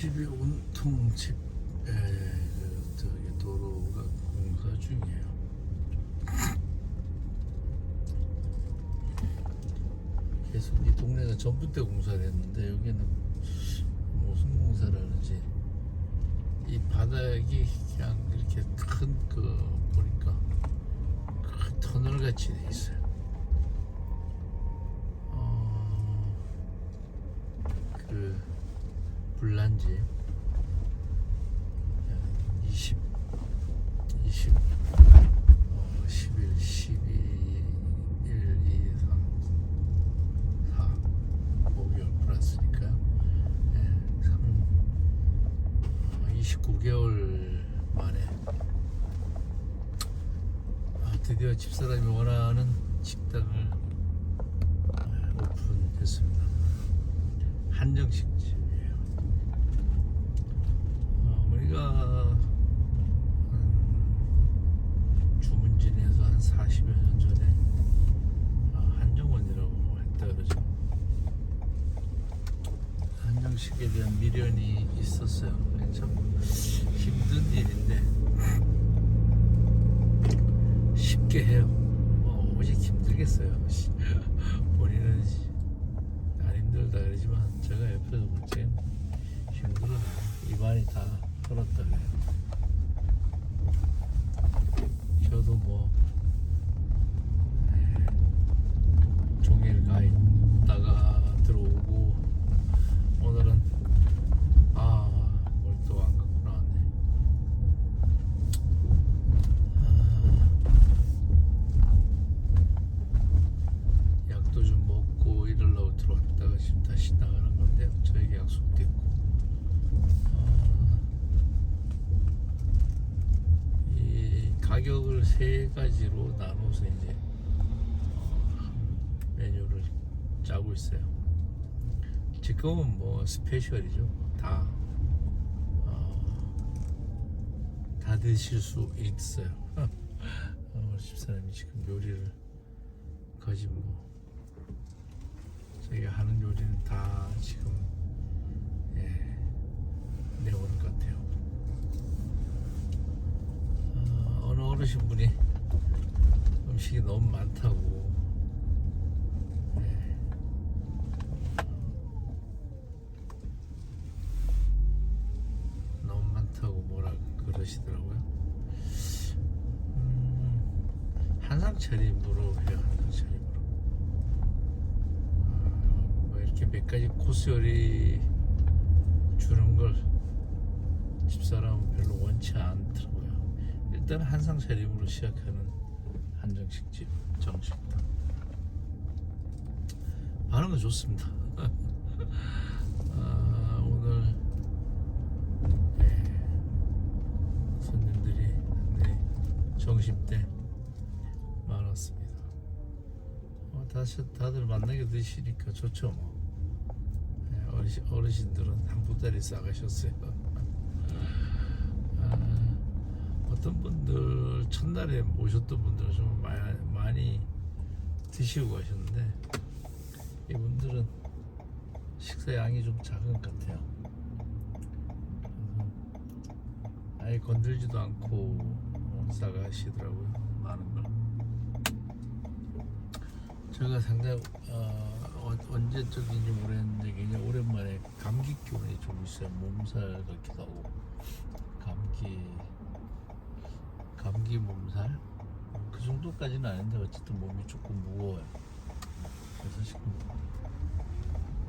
집이 온통 집에 그 저기 도로가 공사 중이에요. 계속 이 동네가 전부 때 공사를 했는데 여기는 무슨 공사를 하는지 이 바닥이 그냥 이렇게 큰 그 보니까 큰 터널 같이 돼 있어요. 어, 그 불난지 20 20 어, 11 12 1 2 3 4 5개월 플러스니까요. 예, 3 어, 29개월 만에 아, 드디어 집사람이 원하는 식당을 아, 오픈했습니다. 한정식 집이에요. 어, 우리가 한 주문진에서 한 40여 년 전에 아, 한정원이라고 했다 그러죠. 한정식에 대한 미련이 있었어요. 참 힘든 일인데 쉽게 해요. 뭐 오직 힘들겠어요. 본인은 안 힘들다 볼땐 힘들어요. 입안이 다 털었다 그래요. 저도 뭐 에, 종일 가 있다가 들어오고 오늘은 아뭘 또 안 갖고 나왔네. 아, 약도 좀 먹고 이러려고 들어왔다가 지금 다시 나가는 건데 저에게 약속도 있고 아, 이 가격을 세 가지로 나눠서 이제 어, 메뉴를 짜고 있어요. 지금은 뭐 스페셜이죠. 다, 어, 다 드실 수 있어요. 어, 우리 집사람이 지금 요리를 거의 뭐 저희가 하는 요리는 다 지금 예, 내오는 것 같아요. 어, 어느 어르신분이 음식이 너무 많다고 예, 너무 많다고 뭐라 그러시더라고요. 음, 한상 차림으로 해요. 한상 차림으로. 아, 뭐 이렇게 몇 가지 코스 요리 주는 걸 집사람은 별로 원치 않더라고요. 일단 한상 차림으로 시작하는 한정식집 정식당. 반응은 좋습니다. 아, 오늘 네, 손님들이 네, 점심 때 많았습니다. 어, 다시 다들 만나게 드시니까 좋죠 뭐. 네, 어르신, 어르신들은 한 보따리 싸가셨어요. 아, 어떤 분들 첫날에 모셨던 분들은 좀 많이, 많이 드시고 가셨는데 이분들은 식사 양이 좀 작은 것 같아요. 아예 건들지도 않고 싸가시더라고요. 많은 걸. 제가 상당히 어, 어, 언제 적인지 모르겠는데 굉장히 오랜만에 감기 기운이 좀 있어요. 몸살 같기도 하고 감기 감기 몸살 그 정도까지는 아닌데 어쨌든 몸이 조금 무거워요. 그래서 지금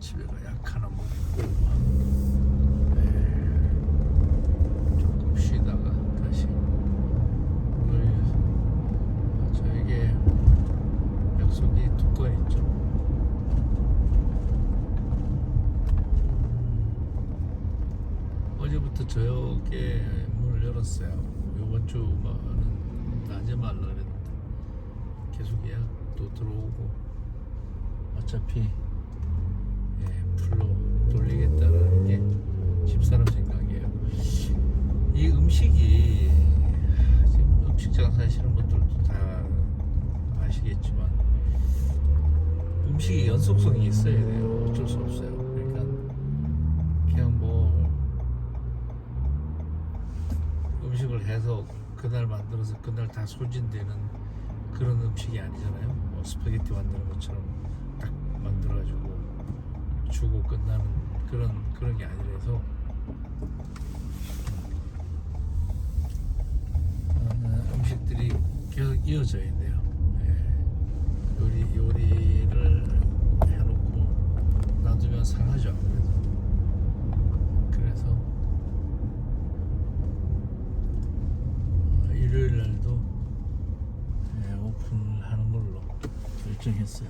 집에 가약 하나 먹고 네, 조금 쉬다가 다시 저에게 약속이 두 건 있죠. 음, 어제부터 저녁에 문을 열었어요. 주는 낮에 말라 그랬는데 계속 예약도 들어오고 어차피 예, 풀로 돌리겠다라는 게 집사람 생각이에요. 이 음식이 지금 음식 장사하시는 분들도 다 아시겠지만 음식이 연속성이 있어야 돼요. 어쩔 수 없어요. 그러니까 그냥 뭐 해서 그날 만들어서 그날 다 소진되는 그런 음식이 아니잖아요. 뭐 스파게티 만드는 것처럼 딱 만들어가지고 주고 끝나는 그런 그런 게 아니라서 어, 음식들이 계속 이어져야 돼요. 예. 요리 요리를 해놓고 놔두면 상하죠 아무래도. 그래서 어, 일요일 날도 예, 오픈을 하는 걸로 결정했어요.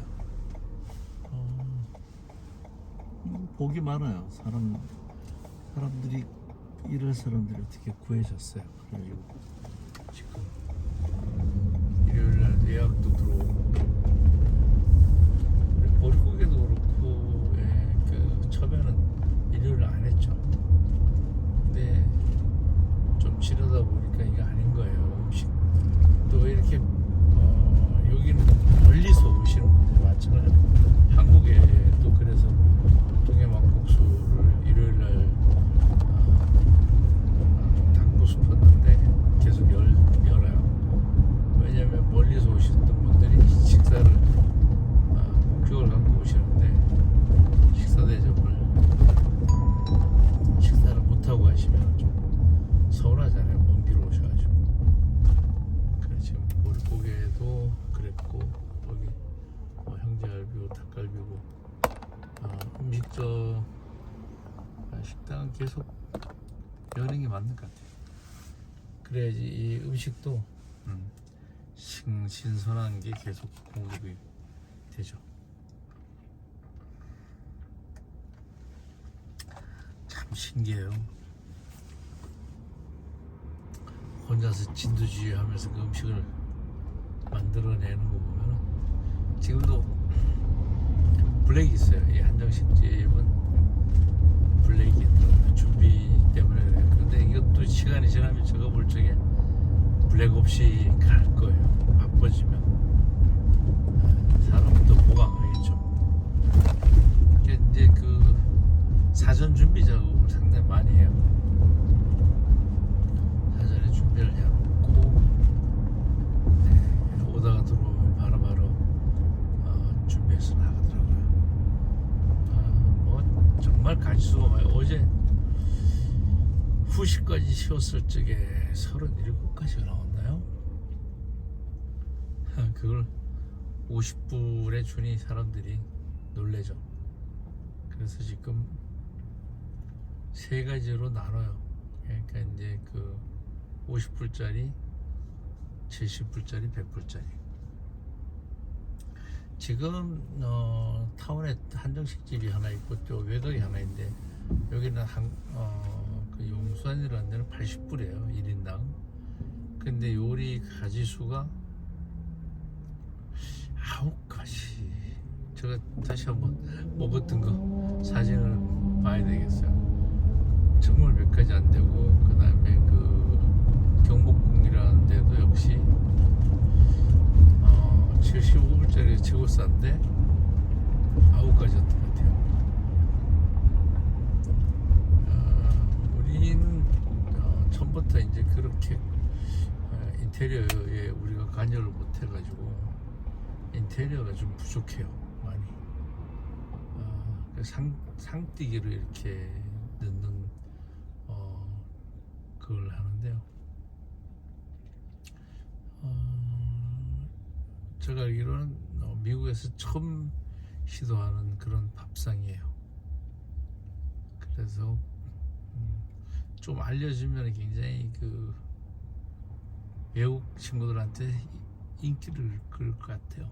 어, 음, 복이 많아요. 사람 사람들이 일할 사람들이 어떻게 구해졌어요. 그래가지고 지금 일요일 날 예약도 들어오고 보릿고개도 그렇고 예, 그 처음에는 일요일 안 했죠. 근데 좀 지르다 보니까 이게 아닌 거예요. 음식 또 이렇게 어, 여기는 멀리서 오시는 분들이 많잖아요. 한국에 또 그래서 동해막국수를 일요일 날 어, 담고 싶었는데 계속 열, 열어요. 왜냐면 멀리서 오셨던 분들이 식사를 어, 목적을 갖고 오시는데 식사 대접을 식사를 못 하고 가시면 좀 서운하잖아요. 먼 길 오셔가지고. 그래 지금 머릿고개도 그랬고 여기 뭐 형제갈비고 닭갈비고 아, 음식점 아, 식당은 계속 여는 게 맞는 것 같아요. 그래야지 이 음식도 음, 신, 신선한 게 계속 공급이 되죠. 참 신기해요. 혼자서 진두지휘 하면서 그 음식을 만들어내는 거 보면 지금도 블랙이 있어요. 이 한정식집은 블랙이 있더라고요. 준비 때문에 그래요. 근데 이것도 시간이 지나면 제가 볼 적에 블랙 없이 갈 거예요. 바빠지면 아, 사람도 보강하겠죠. 이제 그 사전 준비 작업을 상당히 많이 해요. 사전에 준비를 해놓고 네, 오다가 들어오면 바로바로 어, 준비해서 나가더라고요. 아, 뭐 정말 가지수가 많아요. 어제 후식까지 쉬었을 적에 37가지가 나왔나요? 그걸 50불에 주니 사람들이 놀래죠. 그래서 지금 세 가지로 나눠요. 그러니까 이제 그 50불짜리, 70불짜리, 100불짜리. 지금 어, 타운에 한정식 집이 하나 있고 또 외곽이 하나 있는데 여기는 한, 어, 그 용산이라는 데는 80불이에요 1인당 근데 요리 가지수가 아홉 가지 제가 다시 한번 먹었던 거 사진을 봐야 되겠어요 정말 몇 가지 안 되고 그 다음에 그 경복궁이라는 데도 역시 어, 75불짜리 최고 싼데 아홉 가지였던 것 같아요. 어, 우리는 어, 처음부터 이제 그렇게 어, 인테리어에 우리가 관여를 못 해가지고 인테리어가 좀 부족해요 많이. 어, 그 상, 상뛰기로 이렇게 넣는 어, 그걸 하는데요 어, 제가 알기로는 어, 미국에서 처음 시도하는 그런 밥상이에요 그래서 음, 좀 알려주면 굉장히 그 외국 친구들한테 인기를 끌 것 같아요.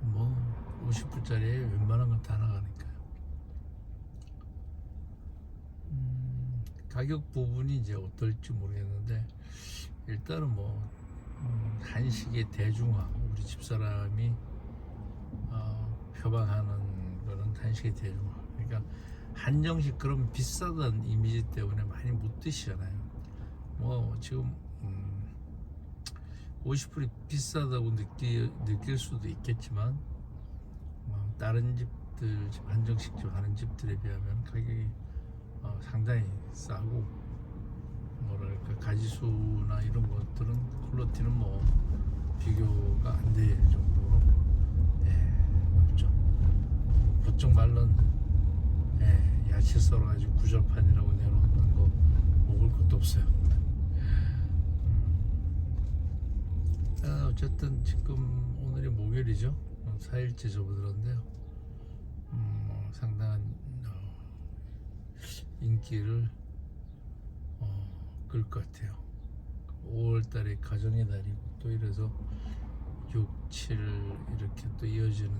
뭐 50불짜리에 웬만한 건 다 나가니까요. 음, 가격 부분이 이제 어떨지 모르겠는데 일단은 뭐 음, 한식의 대중화 우리 집사람이 어, 표방하는 거는 한식의 대중화. 그러니까 한정식 그런 비싸던 이미지 때문에 많이 못 드시잖아요. 뭐 지금 음, 50불이 비싸다고 느끼, 느낄 수도 있겠지만 뭐 다른 집들 한정식집 하는 집들에 비하면 가격이 어, 상당히 싸고 뭐랄까 가지수나 이런 것들은 퀄리티는 뭐 비교가 안 될 정도로 예, 없죠. 보통 말론 예, 야채 썰어가지고 구절판이라고 내놓는 거 먹을 것도 없어요. 음. 아, 어쨌든 지금 오늘이 목요일이죠. 4일째 접어들었는데요. 음, 어, 상당한 어, 인기를 어, 끌것 같아요. 5월달에 가정의 달이고 또 이래서 6, 7 이렇게 또 이어지는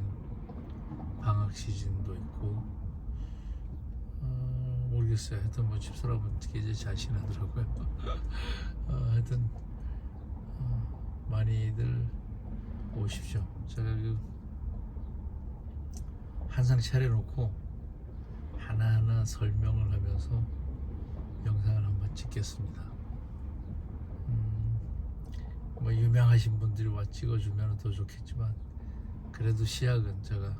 방학 시즌도 있고 어, 모르겠어요. 하여튼 뭐 집사람은 되게 이제 자신하더라고요. 어, 하여튼 어, 많이들 오십시오. 제가 그 한상 차려놓고 하나하나 설명을 하면서 영상을 한번 찍겠습니다. 음, 뭐 유명하신 분들이 와 찍어주면 더 좋겠지만 그래도 시작은 제가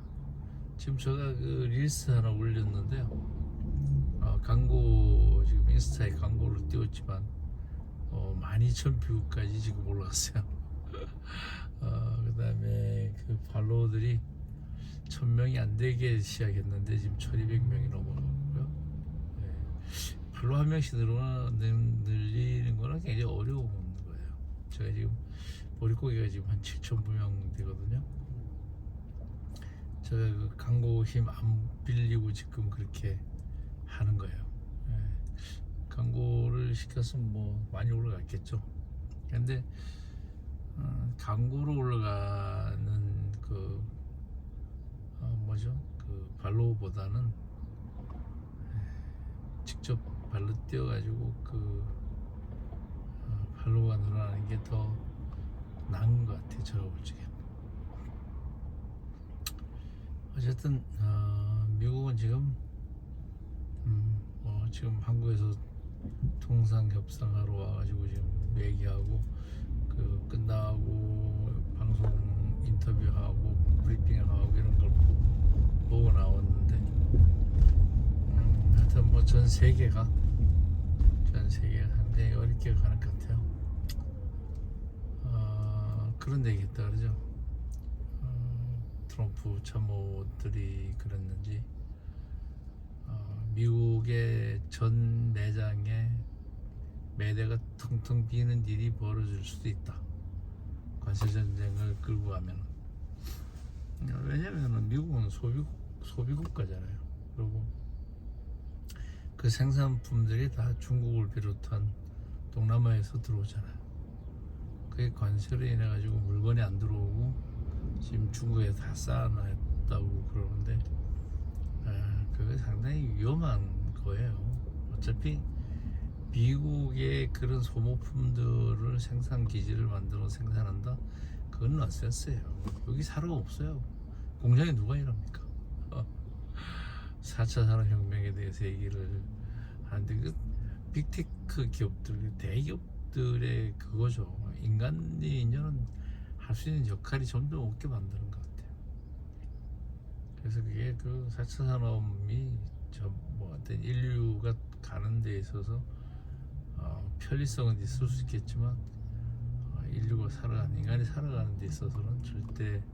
지금 제가 그 릴스 하나 올렸는데요. 어, 광고 지금 인스타에 광고를 띄웠지만 어, 12,000 뷰까지 지금 올라갔어요. 어, 그다음에 그 팔로워들이 1000명이 안 되게 시작했는데 지금 1200명이 넘어가 팔로워 한 명씩 늘어나 늘- 늘리는 거는 굉장히 어려운 거예요. 제가 지금 머릿고기가 지금 한 7,000명 되거든요. 제가 그 광고 힘 안 빌리고 지금 그렇게 하는 거예요. 예. 광고를 시켰으면 뭐 많이 올라갔겠죠. 근데 어, 광고로 올라가는 그 어, 뭐죠? 그 발로보다는 예, 직접 발로 뛰어가지고 그 어, 발로가 늘어나는 게 더 나은 것 같아요. 제가 볼 적에. 어쨌든 어, 미국은 지금 음, 뭐 지금 한국에서 통상 협상하러 와가지고 지금 얘기하고 그 끝나고 방송 인터뷰하고 브리핑하고 이런 걸 보- 보고 나왔는데 음, 하여튼 뭐 전 세계가 전 세계가 상당히 어렵게 가는 것 같아요. 어, 그런 얘기 했다 그러죠. 어, 트럼프 참모들이 그랬는지 어, 미국의 전 내장에 매대가 텅텅 비는 일이 벌어질 수도 있다. 관세 전쟁을 끌고 가면 왜냐하면 미국은 소비국 소비국가잖아요. 그리고 그 생산품들이 다 중국을 비롯한 동남아에서 들어오잖아요. 그게 관세로 인해 가지고 물건이 안 들어오고 지금 중국에 다 쌓아놨다고 그러는데 아, 그게 상당히 위험한 거예요. 어차피 미국의 그런 소모품들을 생산 기지를 만들어 생산한다. 그건 넌센스예요. 여기 사료가 없어요. 공장에 누가 일합니까? 어. 4차 산업혁명에 대해서 얘기를 하는데 그 빅테크 기업들, 대기업들의 그거죠. 인간이 인연은 할 수 있는 역할이 점점 없게 만드는 것 같아요. 그래서 그게 그 4차 산업이 저뭐 어떤 인류가 가는 데 있어서 어, 편리성은 있을 수 있겠지만 어, 인류가 살아가는 인간이 살아가는 데 있어서는 절대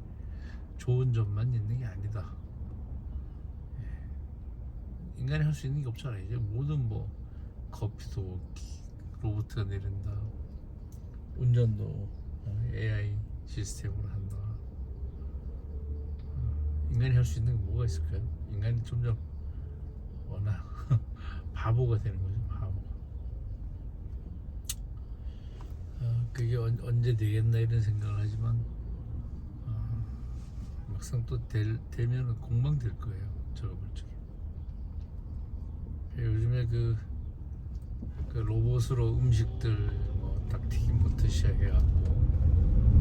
좋은 점만 있는 게 아니다. 예. 인간이 할 수 있는 게 없잖아요. 이제 모든 뭐 커피도 기- 로봇가 내린다, 운전도 어, AI 시스템으로 한다. 어, 인간이 할 수 있는 게 뭐가 있을까요? 인간이 점점 워낙 바보가 되는 거죠, 바보. 어, 그게 언, 언제 되겠나 이런 생각을 하지만 어, 막상 또 될, 되면 공방 될 거예요. 제가 볼 적에. 요즘에 그, 그 로봇으로 음식들 뭐 닭튀김부터 시작해갖고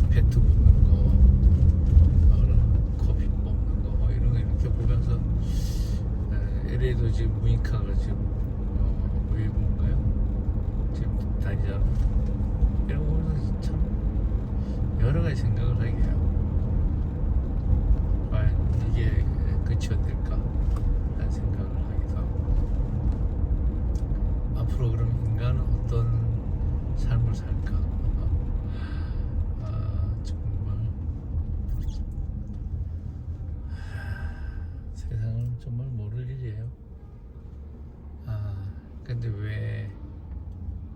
페트 붓는 거, 어, 커피 뽑는 거, 뭐 이런 거 이렇게 보면서 에, LA도 지금 무인카가 지금 어, 웨이브인가요? 지금 다니잖아. 이런 거 보면서 참 여러 가지 생각을 하게 해요. 과연 이게 끝이 어떨까 하는 생각을 앞으로 그럼 인간은 어떤 삶을 살까? 아, 정말 세상은 정말 모를 일이에요. 아, 근데 왜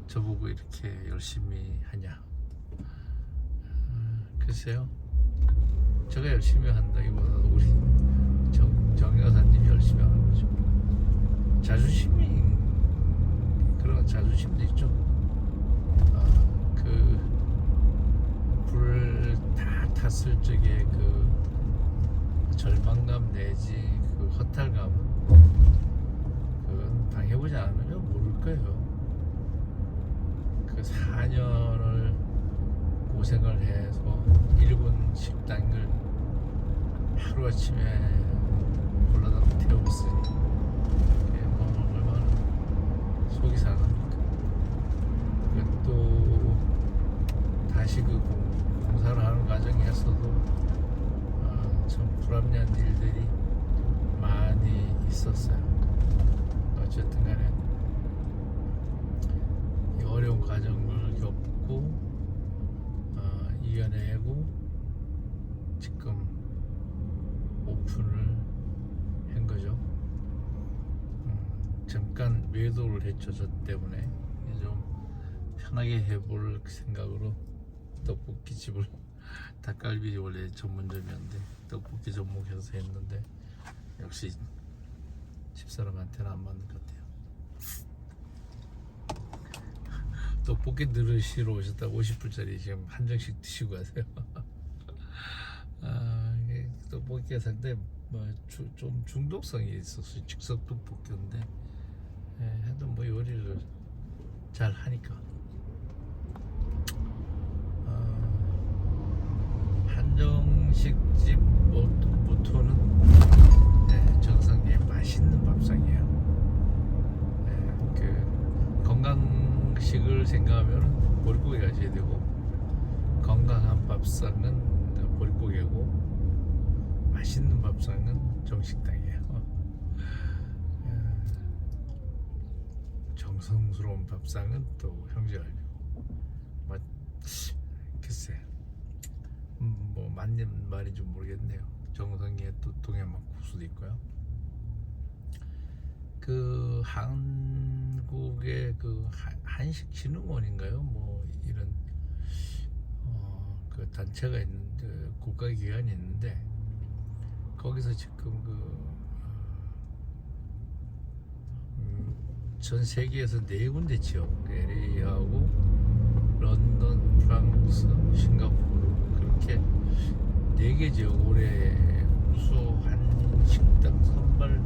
저보고 이렇게 열심히 하냐? 아, 글쎄요. 제가 열심히 한다기보다 우리 정, 정 여사님이 열심히 하는 거죠. 자존심이 그런 자존심도 있죠. 아, 그불 다 탔을 적에 그 절망감 내지 그 허탈감 그건 당해보지 않으면 모를 거예요. 그 4년을 고생을 해서 일본 식당을 하루아침에 골라다 태웠으니 그게 뭐 얼마나 속이 상합니까 그또 다시 그 공- 공사를 하는 과정에서도 아, 참 불합리한 일들이 많이 있었어요 어쨌든 간에 이 어려운 과정을 겪고 어, 이겨내고 지금 오픈을 한 거죠. 음, 잠깐 외도를 했죠 저 때문에 좀 편하게 해볼 생각으로 떡볶이 집을 닭갈비 원래 전문점이었는데 떡볶이 접목해서 했는데 역시 집사람한테는 안 맞는 것 같아요. 떡볶이 들으시러 오셨다 50불짜리 지금 한 정씩 드시고 가세요. 아, 떡볶이가 상당히 뭐좀 중독성이 있었어요. 즉석 떡볶이인데 예, 해도 뭐 요리를 잘 하니까. 한정식집 모- 모토는 네, 정성의 맛있는 밥상이에요. 네, 그 건강식을 생각하면 보릿고기 가셔야 되고 건강한 밥상은 보릿고기고 맛있는 밥상은 정식당이에요. 예, 정성스러운 밥상은 또뭐 맞는 말인지 모르겠네요. 정성의 또 동해맛 국수도 있고요. 그 한국의 그 한- 한식 진흥원인가요? 뭐 이런 어, 그 단체가 있는데 국가 기관이 있는데 거기서 지금 그 음, 전 세계에서 네 군데 지역 LA하고 런던, 프랑스, 싱가포르 4개죠. 올해 우수한 식당 선발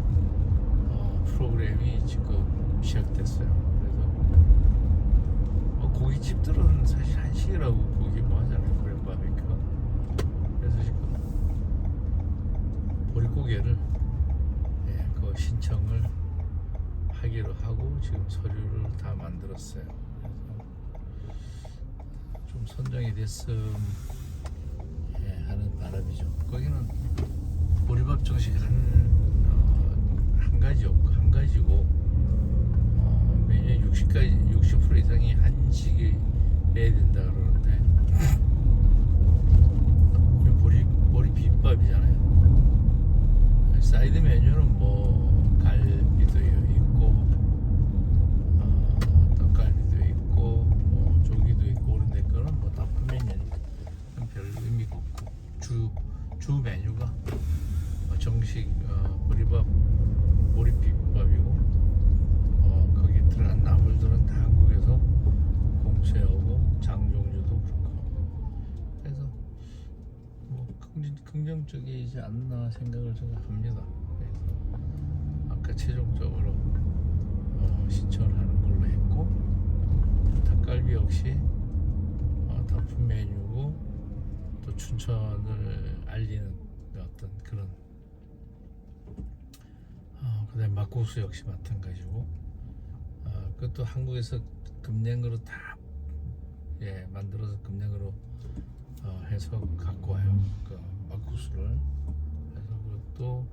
어, 프로그램이 지금 시작됐어요. 그래서 어, 뭐 고깃집들은 사실 한식이라고 고기 뭐하잖아요. 그래 바베큐가. 그래서 지금 보릿고개를 예, 그 신청을 하기로 하고 지금 서류를 다 만들었어요. 그래서 좀 선정이 됐음. 바람이죠. 거기는 보리밥 정식 한, 어, 한 가지 없고 한 가지고 어, 매년 60까지 60% 이상이 한식이 돼야 된다 그러는데 이거 보리 보리 비빔밥이잖아요. 사이드 메뉴는 뭐 갈비도 있고 어, 떡갈비도 있고 뭐 조기도 있고 그런데 그런 뭐 나쁜 메뉴는 별 의미가 없고 주, 주 메뉴가 어, 정식 어, 보리밥 보리비빔밥이고 어, 거기에 들어간 나물들은 다 한국에서 공수해오고 장종류도 그렇고 그래서 뭐 긍정, 긍정적이지 생각을 저는 합니다. 그래서 아까 최종적으로 어, 신청을 하는 걸로 했고 닭갈비 역시 어, 단품 메뉴고 또 춘천을 알리는 어떤 그런 어, 그다음 막국수 역시 마찬가지고 어, 그것도 한국에서 금냉으로 다 예, 만들어서 금냉으로 어, 해서 갖고 와요. 그 막국수를. 그것도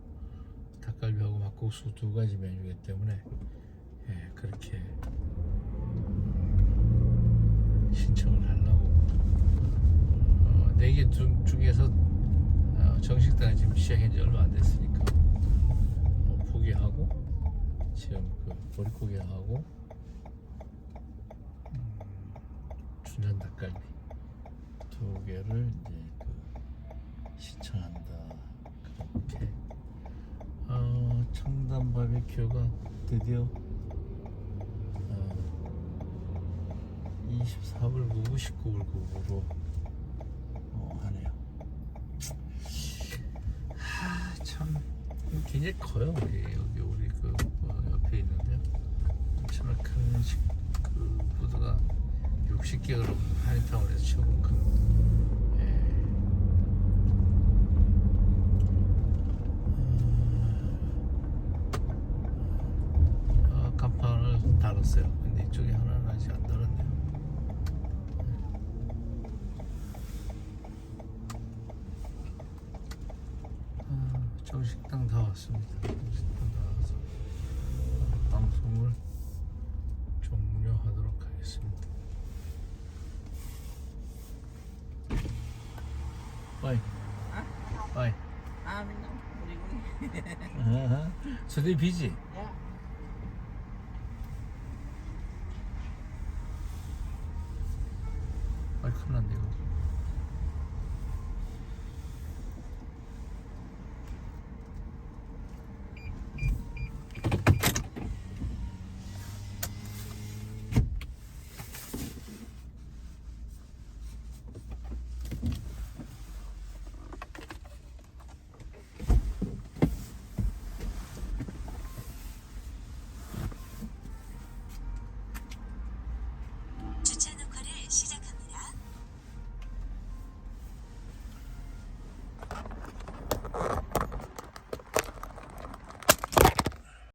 닭갈비하고 막국수 두 가지 메뉴이기 때문에 예, 그렇게 음, 신청을 하려고. 어, 네개 중에서 어, 정식당을 지금 시작한 지 얼마 안 됐으니까 어, 포기하고 지금 그 보릿고기하고 음, 순천 닭갈비 두 개를 이제 그 시청한다 그렇게. 어, 청담 바비큐가 드디어 어, 24불 9 99불 9으로 어, 하네요. 하참 굉장히 커요 우리 여기 우리 그 어, 옆에 있는데요 엄청나게 큰 식, 그 푸드가 60개 그럼 한인타운에서 최고 큰 예. 아, 간판을 달았어요 근데 이쪽에 하나는 아직 안 달았네요 아, 정식당 다 왔습니다 정식당 다 와서 방송을 종료하도록 하겠습니다. Bye. Bye. Um, no. What do you mean? Uh-huh. So they busy. Yeah. 아, 큰일 났네 이거.